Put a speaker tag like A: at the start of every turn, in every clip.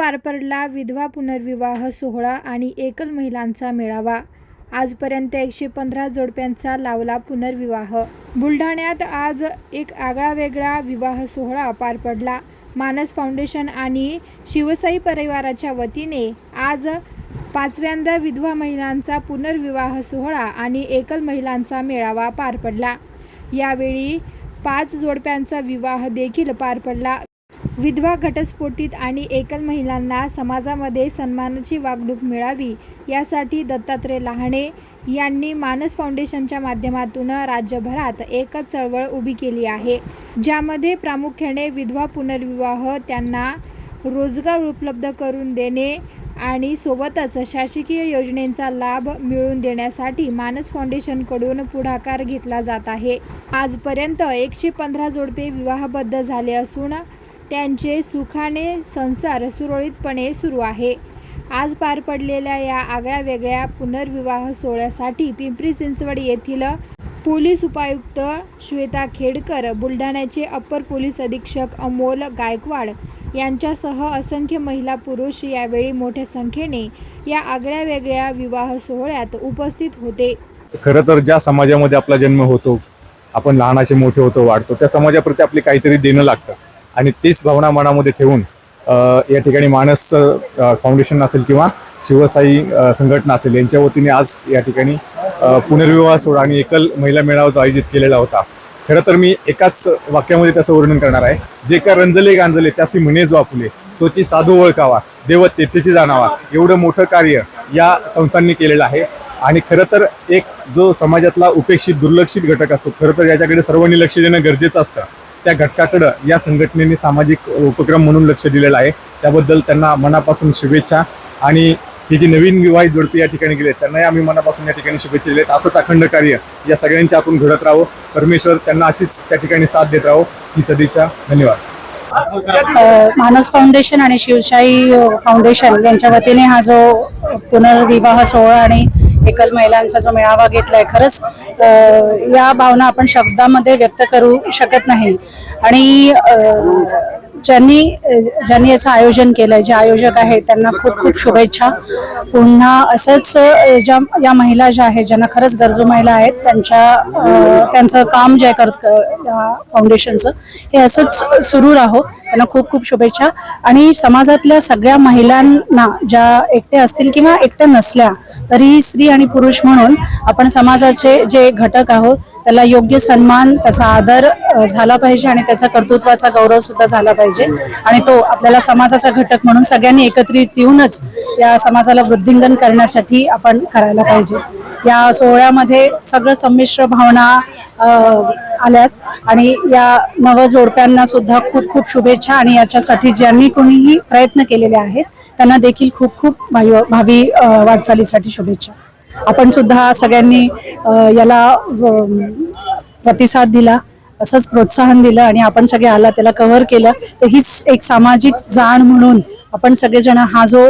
A: पार पडला विधवा पुनर्विवाह सोहळा आणि एकल महिलांचा मेळावा. आजपर्यंत एकशे पंधरा जोडप्यांचा लावला पुनर्विवाह. बुलढाण्यात आज एक आगळा वेगळा विवाह सोहळा पार पडला. मानस फाउंडेशन आणि शिवसाई परिवाराच्या वतीने आज पाचव्यांदा विधवा महिलांचा पुनर्विवाह सोहळा आणि एकल महिलांचा मेळावा पार पडला. यावेळी पाच जोडप्यांचा विवाह देखील पार पडला. विधवा घटस्फोटीत आणि एकल महिलांना समाजामध्ये सन्मानाची वागणूक मिळावी यासाठी दत्तात्रय लहाणे यांनी मानस फाउंडेशनच्या माध्यमातून राज्यभरात एकच चळवळ उभी केली आहे ज्यामध्ये प्रामुख्याने विधवा पुनर्विवाह त्यांना रोजगार उपलब्ध करून देणे आणि सोबतच शासकीय योजनेचा लाभ मिळवून देण्यासाठी मानस फाउंडेशनकडून पुढाकार घेतला जात आहे. आजपर्यंत एकशे पंधरा जोडपे विवाहबद्ध झाले असून त्यांचे सुखाने संसार सुरळीतपणे सुरू आहे. आज पार पडलेल्या या आगळ्या वेगळ्या पुनर्विवाह सोहळ्यासाठी पिंपरी चिंचवड येथील पोलीस उपायुक्त श्वेता खेडकर बुलढाण्याचे अप्पर पोलीस अधीक्षक अमोल गायकवाड यांच्यासह असंख्य महिला पुरुष यावेळी मोठ्या संख्येने या आगळ्या वेगळ्या विवाह सोहळ्यात उपस्थित होते.
B: खरं तर ज्या समाजामध्ये आपला जन्म होतो आपण लहानाचे मोठे होतो वाढतो त्या समाजाप्रती आपली काहीतरी देणं लागतं. आणि तीच भावना मनामध्ये ठेवून या ठिकाणी मानस फाउंडेशन असेल किंवा शिवसाई संघटना असेल यांच्या वतीने आज या ठिकाणी पुनर्विवाह सोहळा आणि एकल महिला मेळावा आयोजित केलेला होता. खरं तर मी एकाच वाक्यामध्ये त्याचं वर्णन करणार आहे. जे का रंजले गांजले त्याची म्हणे जो आपुले तोची साधू ओळखावा देव तेथेची जाणावा एवढं मोठं कार्य या संस्थांनी केलेलं आहे. आणि खरं तर एक जो समाजातला उपेक्षित दुर्लक्षित घटक असतो खरं तर याच्याकडे सर्वांनी लक्ष देणं गरजेचं असतं. त्या घटकाकडं या संघटनेने सामाजिक उपक्रम म्हणून लक्ष दिलेलं आहे. त्याबद्दल त्यांना मनापासून शुभेच्छा आणि ही जी नवीन विवाहित जोडपी या ठिकाणी गेले त्यांनाही आम्ही मनापासून या ठिकाणी शुभेच्छा दिलेत. असंच अखंड कार्य या सगळ्यांच्या आपण घडत राहो परमेश्वर त्यांना अशीच त्या ठिकाणी साथ देत राहो ही सदिच्छा. धन्यवाद.
C: मानस फाउंडेशन आणि शिवशाही फाउंडेशन यांच्या वतीने हा जो पुनर्विवाह सोहळा आणि एकल महिलांचा जो मेळावा घेतलाय खरंच या भावना आपण शब्दामध्ये व्यक्त करू शकत नाही. आणि ज्यांनी ज्यांनी याचं आयोजन केलंय जे आयोजक आहेत त्यांना खूप खूप शुभेच्छा. पुन्हा असंच ज्या या महिला ज्या आहेत ज्यांना खरंच गरजू महिला आहेत त्यांच्या त्यांचं काम जे करत या फाउंडेशनचं हे असंच सुरू राहो. त्यांना खूप खूप शुभेच्छा. आणि समाजातल्या सगळ्या महिलांना ज्या एकट्या असतील किंवा एकट्या नसल्या तरी स्त्री आणि पुरुष म्हणून आपण समाजाचे जे घटक आहोत त्याला योग्य सन्मान त्याचा आदर झाला पाहिजे आणि त्याचा कर्तृत्वाचा गौरव सुद्धा झाला पाहिजे. आणि तो आपल्याला समाजाचा घटक म्हणून सगळ्यांनी एकत्रित येऊनच या समाजाला वृद्धिंगन करण्यासाठी आपण करायला पाहिजे. या सोहळ्यामध्ये सगळं संमिश्र भावना आल्यात आणि या नव जोडप्यांना सुद्धा खूप खूप शुभेच्छा आणि याच्यासाठी ज्यांनी कोणीही प्रयत्न केलेले आहेत त्यांना देखील खूप खूप भावी भावी वाटचालीसाठी शुभेच्छा. आपण सुद्धा सगळ्यांनी याला प्रतिसाद दिला असंच प्रोत्साहन दिलं आणि आपण सगळे आला त्याला कव्हर केलं तर हीच एक सामाजिक जाण म्हणून आपण सगळेजण हा जो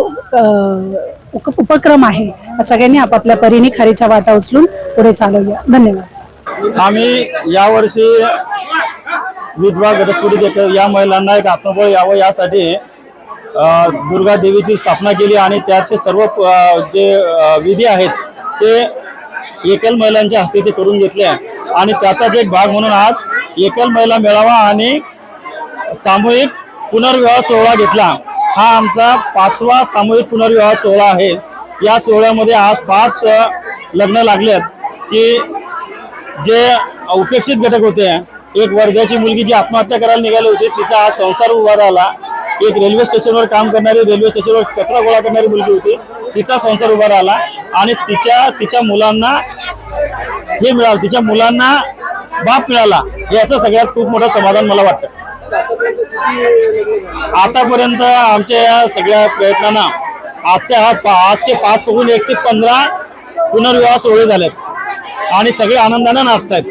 C: उपक्रम आहे हा सगळ्यांनी आपापल्या परीने खरीचा वाटा उचलून पुढे चालवूया. धन्यवाद.
D: आम्ही यावर्षी विधवा घटस्फोटी देतो या महिलांना एक आत्मबळ यावं यासाठी दुर्गा देवीची स्थापना केली आणि त्याचे सर्व जे विधी आहेत ते एकल महिलांच्या हस्ते ते करून घेतले आणि त्याचाच एक भाग म्हणून आज एकल महिला मेळावा आणि सामूहिक पुनर्विवाह सोहळा घेतला. हा आमचा पाचवा सामूहिक पुनर्विवाह सोहळा आहे. या सोहळ्यामध्ये आज पाच लग्न लागलेत की जे उपेक्षित घटक होते एक वर्ध्याची मुलगी जी आत्महत्या करायला निघाली होती तिचा आज संसार उभा राहिला. एक रेल्वे स्टेशनवर काम करणारी रेल्वे स्टेशनवर कचरा गोळा करणारी मुलगी होती. तिचा संसार उभा राहिला आणि तिच्या तिच्या मुलांना हे मिळालं. तिच्या मुलांना बाप मिळाला. याचं सगळ्यात खूप मोठं समाधान मला वाटतं. आतापर्यंत आमच्या या सगळ्या प्रयत्नांना आजच्या पा- आजचे पाच पकडून एकशे पंधरा पुनर्विवाह सोहळे झालेत. आणि सगळे आनंदाने नाचतायत.